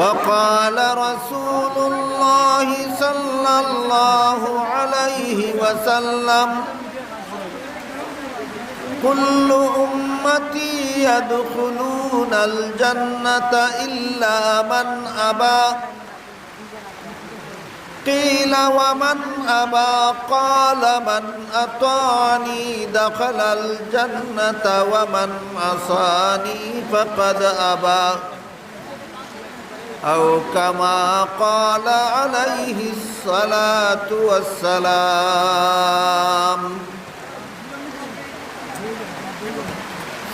وقال رسول الله صلى الله عليه وسلم كل أمتي يدخلون الجنة إلا من أبى. قيل ومن أبى؟ قال من أطعني دخل الجنة ومن عصاني فقد أبى. أو كما قال عليه الصلاة والسلام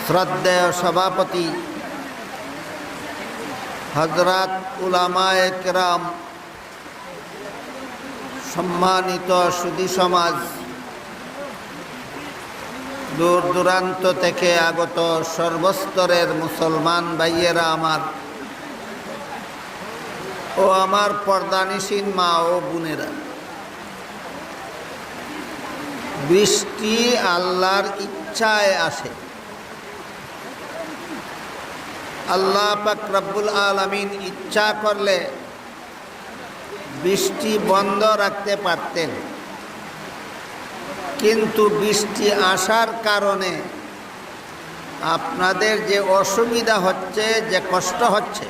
শ্রদ্ধেয় সভাপতি হজরত উলামায়ে কেরাম সম্মানিত সুদী সমাজ দূর দূরান্ত থেকে আগত সর্বস্তরের মুসলমান ভাইয়েরা আমার ও আমার পর্দানিসীন মা ও বোনেরা। বৃষ্টি আল্লাহর ইচ্ছায় আসে। আল্লাহ পাক আলমিন ইচ্ছা করলে বৃষ্টি বন্ধ রাখতে পারতেন। কিন্তু বৃষ্টি আসার কারণে আপনাদের যে অসুবিধা হচ্ছে, যে কষ্ট হচ্ছে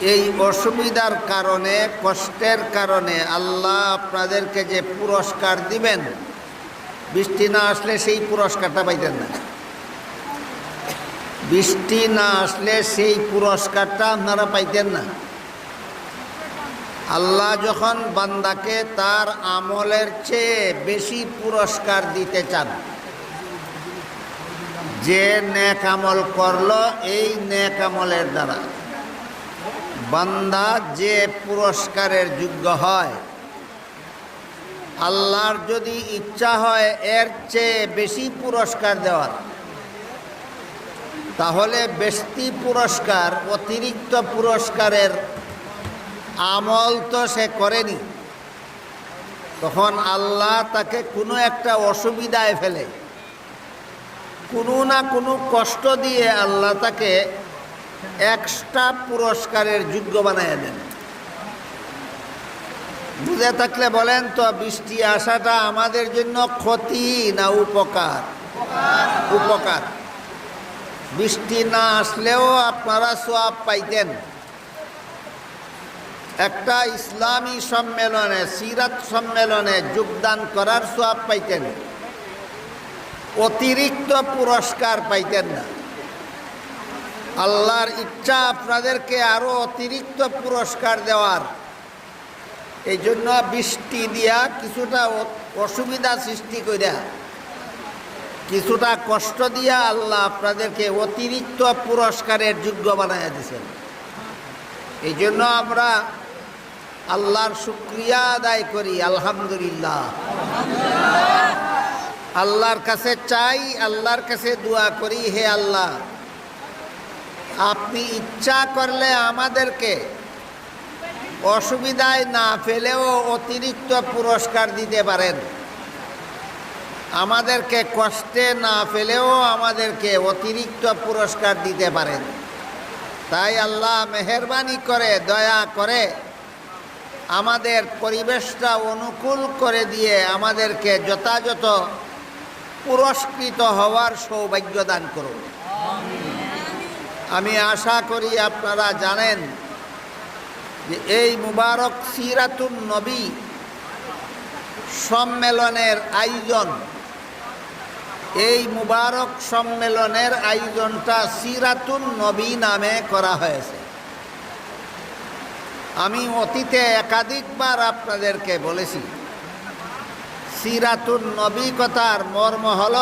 এই অসুবিধার কারণে, কষ্টের কারণে আল্লাহ আপনাদেরকে যে পুরস্কার দিবেন, বৃষ্টি না আসলে সেই পুরস্কারটা পাইতেন না। বৃষ্টি না আসলে সেই পুরস্কারটা আপনারা পাইতেন না। আল্লাহ যখন বান্দাকে তার আমলের চেয়ে বেশি পুরস্কার দিতে চান, যে নেক আমল করল, এই নেক আমলের দ্বারা। বান্দা যে পুরস্কারের যোগ্য হয়, আল্লাহর যদি ইচ্ছা হয় এর চেয়ে বেশি পুরস্কার দেওয়ার। তাহলে বেশি পুরস্কার, অতিরিক্ত পুরস্কারের আমল তো সে করেনি। তখন আল্লাহ তাকে কোনো একটা অসুবিধায় ফেলে। কোনো না কোনো কষ্ট দিয়ে আল্লাহ তাকে এক্সট্রা পুরস্কারের যোগ্য বানিয়ে দেন। বুঝে থাকলে বলেন তো, বৃষ্টি আসাটা আমাদের জন্য ক্ষতি না উপকার? উপকার। বৃষ্টি না আসলেও আপনারা সোয়াব পাইতেন। একটা ইসলামী সম্মেলনে, সিরাত সম্মেলনে যোগদান করার সোয়াব পাইতেন। অতিরিক্ত পুরস্কার পাইতেন না। আল্লাহর ইচ্ছা আপনাদেরকে আরও অতিরিক্ত পুরস্কার দেওয়ার। এই জন্য বৃষ্টি দিয়া কিছুটা অসুবিধা সৃষ্টি করিয়া কিছুটা কষ্ট দিয়া আল্লাহ আপনাদেরকে অতিরিক্ত পুরস্কারের যোগ্য বানাইয়া দিয়েছেন এই জন্য আমরা আল্লাহর শুক্রিয়া আদায় করি, আলহামদুলিল্লাহ। আল্লাহর কাছে চাই, আল্লাহর কাছে দোয়া করি, হে আল্লাহ। আপনি ইচ্ছা করলে আমাদেরকে অসুবিধায় না ফেলেও অতিরিক্ত পুরস্কার দিতে পারেন। আমাদেরকে কষ্টে না ফেলেও আমাদেরকে অতিরিক্ত পুরস্কার দিতে পারেন। তাই আল্লাহ মেহরবানি করে, দয়া করে আমাদের পরিবেশটা অনুকূল করে দিয়ে আমাদেরকে যথাযথ পুরস্কৃত হওয়ার সৌভাগ্য দান করুন। আমি আশা করি আপনারা জানেন যে এই মুবারক সিরাতুন নবী সম্মেলনের আয়োজন, এই মুবারক সম্মেলনের আয়োজনটা সিরাতুন নবী নামে করা হয়েছে। আমি অতীতে একাধিকবার আপনাদেরকে বলেছি, সিরাতুন নবী কথার মর্ম হল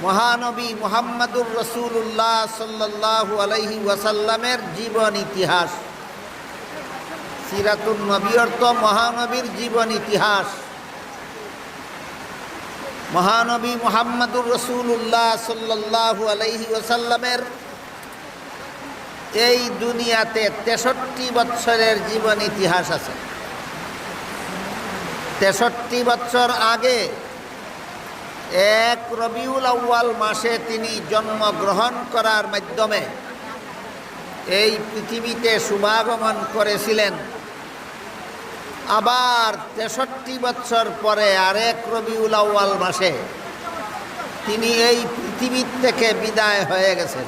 মহানবী মুহাম্মদুর রসুল্লাহ সাল্লাল্লাহু আলাইহি ওয়াসাল্লামের জীবন ইতিহাস। সিরাতুন নবী অর্থ মহানবীর জীবন ইতিহাস। মহানবী মুহাম্মদুর রসুল্লাহ সাল্লাল্লাহু আলাইহি ওয়াসাল্লামের এই দুনিয়াতে তেষট্টি বৎসরের জীবন ইতিহাস আছে। তেষট্টি বৎসর আগে এক রবিউল আউ্য়াল মাসে তিনি জন্মগ্রহণ করার মাধ্যমে এই পৃথিবীতে শুভাগমন করেছিলেন। আবার তেষট্টি বৎসর পরে আরেক রবিউল আউ্য়াল মাসে তিনি এই পৃথিবীর থেকে বিদায় হয়ে গেছেন।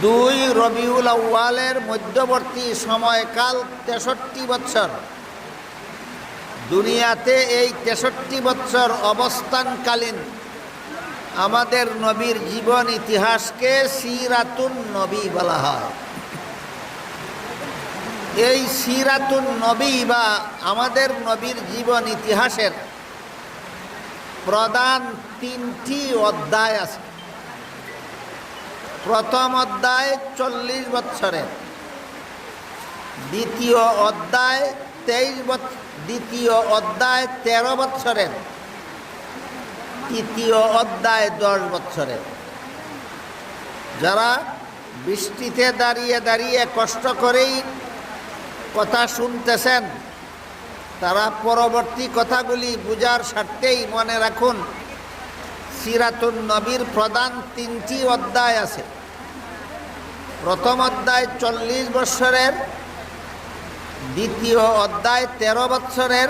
দুই রবিউল আউ্য়ালের মধ্যবর্তী সময়কাল তেষট্টি বৎসর দুনিয়াতে এই তেষট্টি বৎসর অবস্থানকালীন আমাদের নবীর জীবন ইতিহাসকে সিরাতুন নবী বলা হয়। এই সিরাতুন নবী বা আমাদের নবীর জীবন ইতিহাসের প্রধান তিনটি অধ্যায় আছে। প্রথম অধ্যায় চল্লিশ বৎসরের। দ্বিতীয় অধ্যায় তেইশ বৎসর দ্বিতীয় অধ্যায় তেরো বৎসরের। তৃতীয় অধ্যায় দশ বৎসরের। যারা বৃষ্টিতে দাঁড়িয়ে দাঁড়িয়ে কষ্ট করেই কথা শুনতেছেন, তারা পরবর্তী কথাগুলি বুঝার স্বার্থেই মনে রাখুন, সিরাতুন নবীর প্রধান তিনটি অধ্যায় আছে। প্রথম অধ্যায় চল্লিশ বৎসরের দ্বিতীয় অধ্যায় তেরো বৎসরের,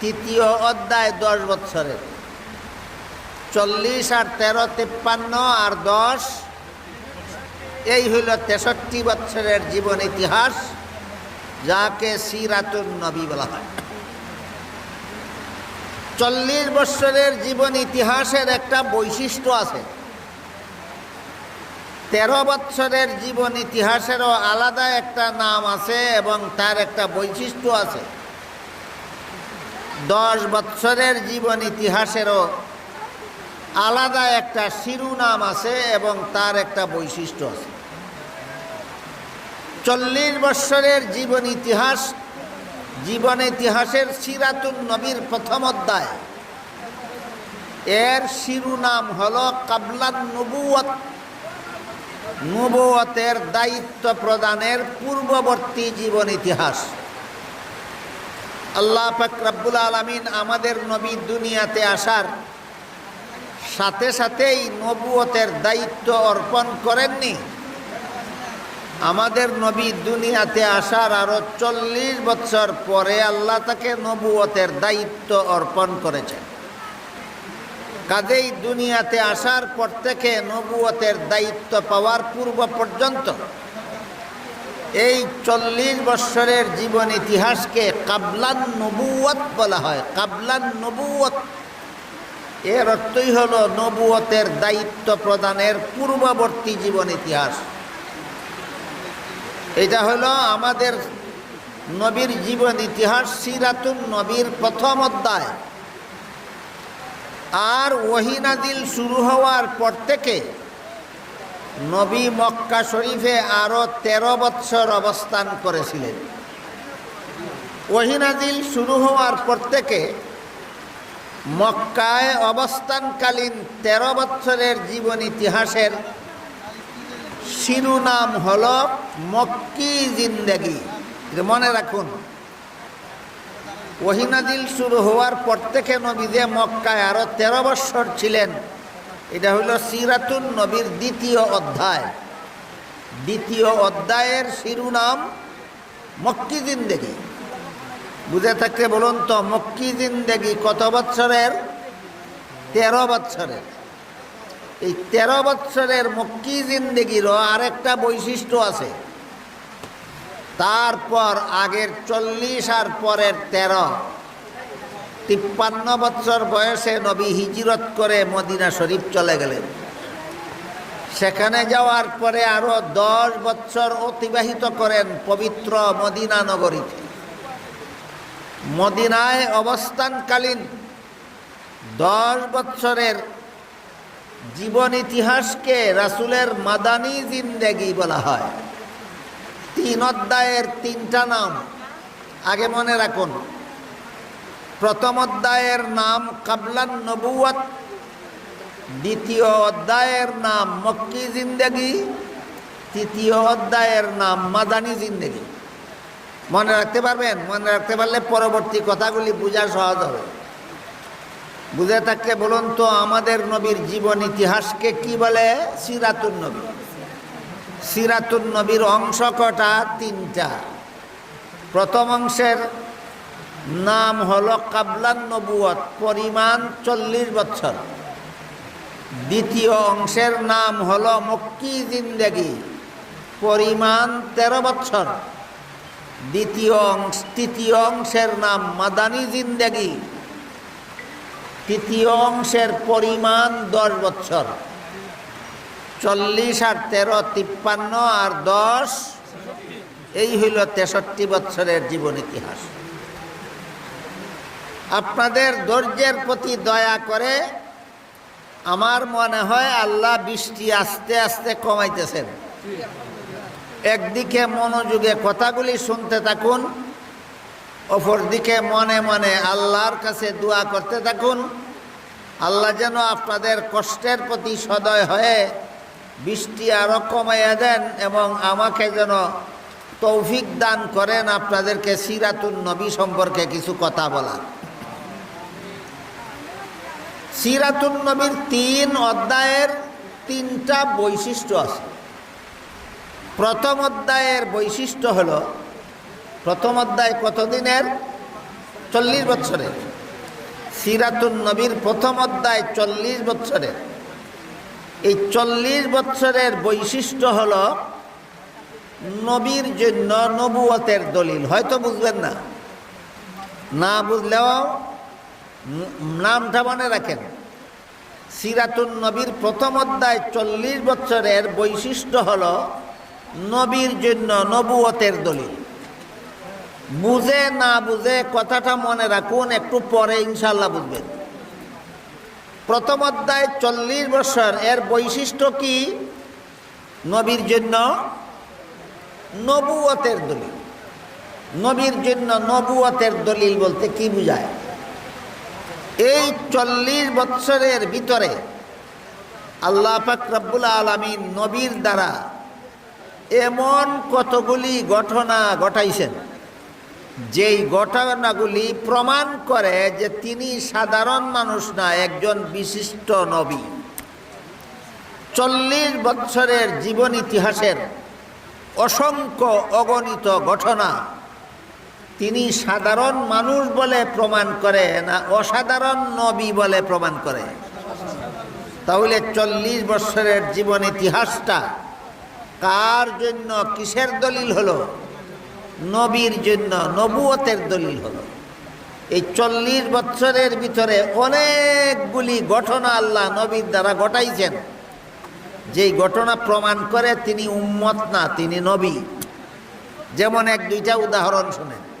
তৃতীয় অধ্যায় দশ বৎসরের। চল্লিশ আর তেরো তিপ্পান্ন আর দশ, এই হইল তেষট্টি বৎসরের জীবন ইতিহাস, যাকে সিরাতুন নবী বলা হয়। চল্লিশ বৎসরের জীবন ইতিহাসের একটা বৈশিষ্ট্য আছে। তেরো বৎসরের জীবন ইতিহাসেরও আলাদা একটা নাম আছে এবং তার একটা বৈশিষ্ট্য আছে। দশ বৎসরের জীবন ইতিহাসেরও আলাদা একটা শিরুনাম আছে এবং তার একটা বৈশিষ্ট্য আছে। চল্লিশ বৎসরের জীবন ইতিহাস, জীবন ইতিহাসের সিরাতুন নবীর প্রথম অধ্যায়। এর শিরুনাম হল কাবলান নবুয়ত নবুয়তের দায়িত্ব প্রদানের পূর্ববর্তী জীবন ইতিহাস। আল্লাহ পাক রব্বুল আলমিন আমাদের নবী দুনিয়াতে আসার সাথে সাথেই নবুয়তের দায়িত্ব অর্পণ করেননি। আমাদের নবী দুনিয়াতে আসার আরও চল্লিশ বছর পরে আল্লাহ তাকে নবুয়তের দায়িত্ব অর্পণ করেছেন। কাজেই দুনিয়াতে আসার পর থেকে নবুয়তের দায়িত্ব পাওয়ার পূর্ব পর্যন্ত এই চল্লিশ বৎসরের জীবন ইতিহাসকে কাবলান নবুয়ত বলা হয়। কাবলান নবুয়ত। এর অর্থই হলো নবুয়তের দায়িত্ব প্রদানের পূর্ববর্তী জীবন ইতিহাস। এটা হলো আমাদের নবীর জীবন ইতিহাস, সিরাতুন নবীর প্রথম অধ্যায়। আর ওহিনাদিল শুরু হওয়ার পর থেকে নবী মক্কা শরীফে আরও তেরো বৎসর অবস্থান করেছিলেন। ওহিনাদিল শুরু হওয়ার পর থেকে মক্কায় অবস্থানকালীন তেরো বৎসরের জীবন ইতিহাসের শিরোনাম হল মক্কি জিন্দেগি। মনে রাখুন ওহিনাদিল শুরু হওয়ার পর থেকে নবীদে মক্কায় আরও তেরো বৎসর ছিলেন, এটা হইল সিরাতুন নবীর দ্বিতীয় অধ্যায়। দ্বিতীয় অধ্যায়ের শিরোনাম মক্কি জিন্দেগি বুঝে থাকতে বলুন তো মক্কি জিন্দেগি কত বৎসরের? তেরো বৎসরের। এই তেরো বৎসরের মক্কি জিন্দেগিরও আরেকটা বৈশিষ্ট্য আছে। তারপর আগের চল্লিশ আর পরের তেরো। তিপ্পান্ন বৎসর বয়সে নবী হিজরত করে মদিনা শরীফ চলে গেলেন। সেখানে যাওয়ার পরে আরও দশ বৎসর অতিবাহিত করেন পবিত্র মদিনা নগরীতে। মদিনায় অবস্থানকালীন দশ বৎসরের জীবন ইতিহাসকে রাসুলের মাদানী জিন্দেগি বলা হয়। তিন অধ্যায়ের তিনটা নাম। আগে মনে রাখুন। প্রথম অধ্যায়ের নাম কাবলান নবুয়াত দ্বিতীয় অধ্যায়ের নাম মক্কি জিন্দেগি, তৃতীয় অধ্যায়ের নাম মাদানি জিন্দেগি। মনে রাখতে পারবেন? মনে রাখতে পারলে পরবর্তী কথাগুলি বোঝা সহজ হবে। বুঝে থাকলে বলুন তো, আমাদের নবীর জীবন ইতিহাসকে কি বলে? সিরাতুন নবী। সিরাতুন নবীর অংশ কটা? তিনটা। প্রথম অংশের নাম হলো কাবলান নবুয়ত পরিমাণ চল্লিশ বছর। দ্বিতীয় অংশের নাম হলো মক্কি জিন্দেগি, পরিমাণ তেরো বছর। দ্বিতীয় অংশ, তৃতীয় অংশের নাম মাদানী জিন্দেগি। তৃতীয় অংশের পরিমাণ দশ বছর। চল্লিশ আর তেরো, তিপ্পান্ন আর দশ, এই হইল তেষট্টি বৎসরের জীবন ইতিহাস। আপনাদের ধৈর্যের প্রতি দয়া করে আমার মনে হয় আল্লাহ বৃষ্টি আস্তে আস্তে কমাইতেছেন। একদিকে মনোযোগে কথাগুলি শুনতে থাকুন, অপরদিকে মনে মনে আল্লাহর কাছে দোয়া করতে থাকুন। আল্লাহ যেন আপনাদের কষ্টের প্রতি সদয় হয়ে বৃষ্টি আরও কমাইয়া দেন এবং আমাকে যেন তৌফিক দান করেন, আপনাদেরকে সিরাতুন নবী সম্পর্কে কিছু কথা বলা সিরাতুন নবীর তিন অধ্যায়ের তিনটা বৈশিষ্ট্য আছে। প্রথম অধ্যায়ের বৈশিষ্ট্য হল, প্রথম অধ্যায় কতদিনের? চল্লিশ বছরের সিরাতুন নবীর প্রথম অধ্যায় চল্লিশ বছরের এই চল্লিশ বছরের বৈশিষ্ট্য হল নবীর জন্য নবুয়তের দলিল। হয়তো বুঝবেন না। না বুঝলেও নামটা মনে রাখেন। সিরাতুন নবীর প্রথম অধ্যায় চল্লিশ বছরের বৈশিষ্ট্য হল নবীর জন্য নবুয়তের দলিল। বুঝে না বুঝে কথাটা মনে রাখুন, একটু পরে ইনশাল্লাহ বুঝবেন। প্রথম অধ্যায় চল্লিশ বছর। এর বৈশিষ্ট্য কি? নবীর জন্য নবুয়তের দলিল। নবীর জন্য নবুয়তের দলিল বলতে কি বুঝায়? এই চল্লিশ বৎসরের ভিতরে আল্লাহ পাক রব্বুল আলমিন নবীর দ্বারা এমন কতগুলি ঘটনা ঘটাইছেন। যেই ঘটনাগুলি প্রমাণ করে যে তিনি সাধারণ মানুষ না, একজন বিশিষ্ট নবী। চল্লিশ বৎসরের জীবন ইতিহাসের অসংখ্য অগণিত ঘটনা তিনি সাধারণ মানুষ বলে প্রমাণ করে না, অসাধারণ নবী বলে প্রমাণ করে। তাহলে চল্লিশ বৎসরের জীবন ইতিহাসটা কার জন্য, কিসের দলিল হলো? নবীর জন্য নবুয়তের দলিল হলো। এই চল্লিশ বছরের ভিতরে অনেকগুলি ঘটনা আল্লাহ নবীর দ্বারা ঘটাইছেন। যেই ঘটনা প্রমাণ করে তিনি উম্মত না, তিনি নবী। যেমন এক দুইটা উদাহরণ শুনেন।